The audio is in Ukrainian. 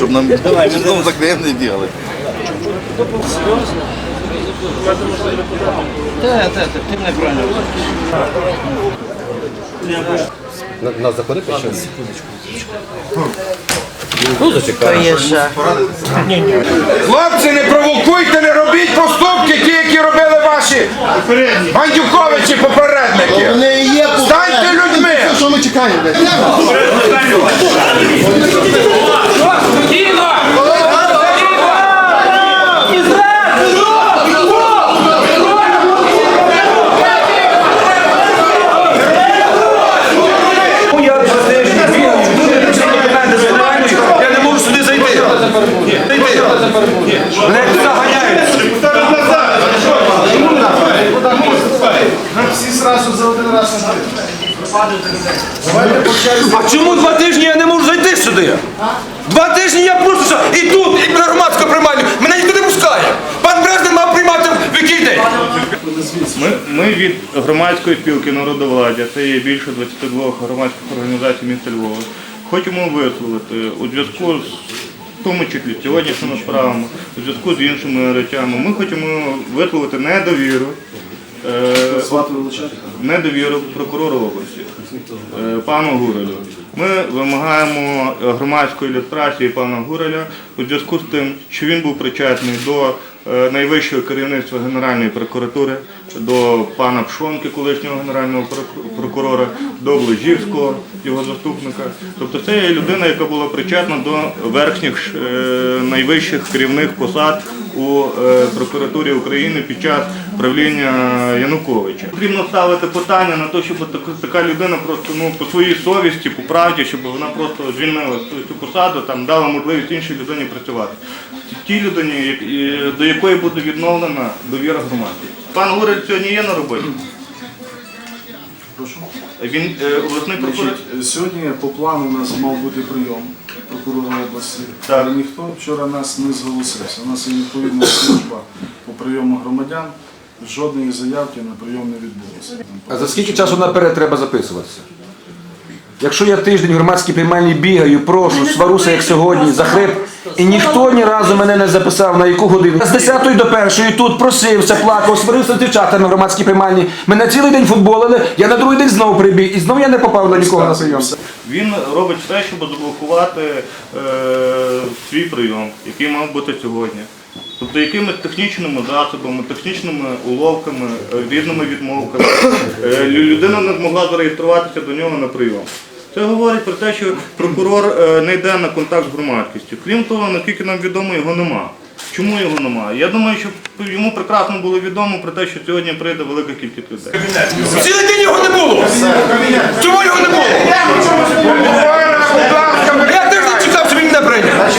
нам потом заклеим не делать. Та, та, та, ти неправильно. Нас заходити ще? Ну, зачекаємо. Хлопці, не провокуйте, не робіть поступки, ті, які робили ваші бандюковичі попередники. Станьте людьми! Що ми чекаємо? блядь? Я не можу сюди зайти. Зайти. Мене заганяють. Всі зразу за один раз. А чому два тижні я не можу зайти сюди? Два тижні я просто що, і тут, і на громадську приймальню. Мене ніхто не пускає. Пан Брезнер мав приймати в який день. Ми, ми від громадської спілки народовладдя, це є більше 22 громадських організацій міста Львова. Хочемо висловити у зв'язку з в тому числі сьогоднішніми справами, у зв'язку з іншими речами. Ми хочемо висловити недовіру. е, недовіру прокурору області пану Гурелю. Ми вимагаємо е, громадської ілюстрації пана Гуреля у зв'язку з тим, що він був причетний до е, найвищого керівництва Генеральної прокуратури, до пана Пшонки, колишнього генерального проку- прокурора, до Блажівського, його заступника. Тобто це є людина, яка була причетна до верхніх е, найвищих керівних посад у е, прокуратурі України під час правління Януковича. Потрібно ставити питання на те, щоб така, людина просто ну по своїй совісті, по правді, щоб вона просто звільнила цю, посаду, там дала можливість іншій людині працювати. Тій людині, до якої буде відновлена довіра громади. Пан Гурель сьогодні є на роботі. Прошу. Він е, обласний прокурор. Сьогодні по плану у нас мав бути прийом прокурора області. Так. Але ніхто вчора нас не зголосився. У нас є відповідна служба по прийому громадян. Жодної заявки на прийом не відбулося. А за скільки часу наперед треба записуватися? Якщо я тиждень в громадській приймальні бігаю, прошу, сваруся як сьогодні, за хрип, і ніхто ні разу мене не записав, на яку годину. З 10 до 1 тут просився, плакав, сварився з дівчатами в громадській приймальні. Мене цілий день футболили, я на другий день знову прибіг, і знову я не попав до нікого на прийом. Він робить все, щоб заблокувати е, свій прийом, який мав бути сьогодні. Тобто якимись технічними засобами, технічними уловками, е, різними відмовками е, людина не змогла зареєструватися до нього на прийом. Це говорить про те, що прокурор е, не йде на контакт з громадськістю. Крім того, наскільки нам відомо, його нема. Чому його немає? Я думаю, що йому прекрасно було відомо про те, що сьогодні прийде велика кількість людей. Цілий день його не було!